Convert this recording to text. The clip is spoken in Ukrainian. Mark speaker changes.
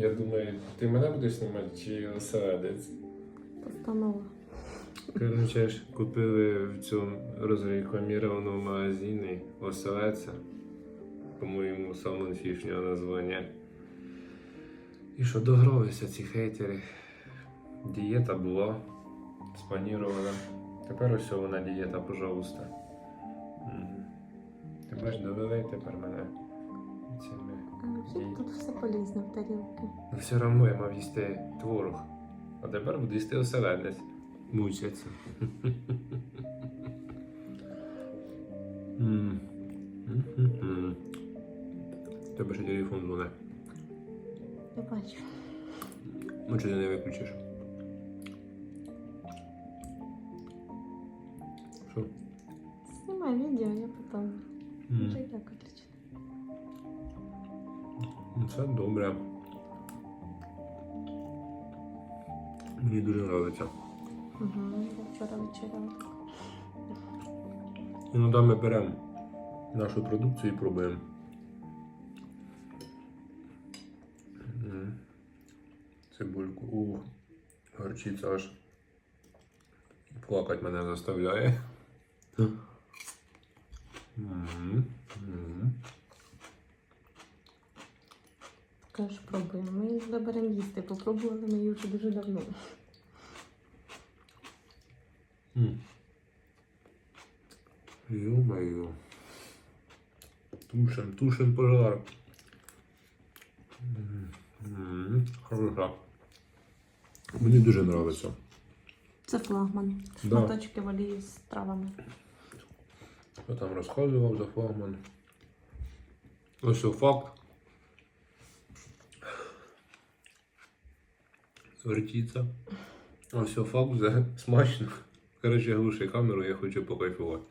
Speaker 1: Я думаю, ти мене будеш знімати чи оселедець?
Speaker 2: Постанова.
Speaker 1: Короче, ж купили в цьому розрекламірованому магазині оселедця. По-моєму, салмон фішнього названня. І що догралися ці хейтери. Дієта була спланірована. Тепер ось вона дієта, пожалуйста. Ти бачиш, довели тепер мене цими.
Speaker 2: Тут все полезно в тарілки.
Speaker 1: Ну все одно я мав їсти творог. А тепер буду їсти оселедець. Мучаться. Тебе ще телефон дзвоне.
Speaker 2: Я бачу.
Speaker 1: Ну чи ти не виключиш? Що?
Speaker 2: Знімай відео, я потім.
Speaker 1: М.
Speaker 2: Вже і так виключити.
Speaker 1: Ну, Це добре. Мені дуже подобається.
Speaker 2: Угу. Вчора вечеряла.
Speaker 1: Іноді ми беремо нашу продукцію і пробуємо. Цибульку. Ух, горчиця аж плакать мене заставляє.
Speaker 2: Кажеш, пробуємо. Ми її беремо їсти. Попробували ми її вже дуже давно.
Speaker 1: Ё-моё. Тушим, тушим пожар. Хороша. Мені дуже подобається.
Speaker 2: Це флагман.
Speaker 1: Да.
Speaker 2: Шматочки олії з травами.
Speaker 1: Хто там розказував за флагман? Ось факт. Вертіться. Ось все, факт, вже смачно. Коротше, глуши камеру, я хочу покайфувати.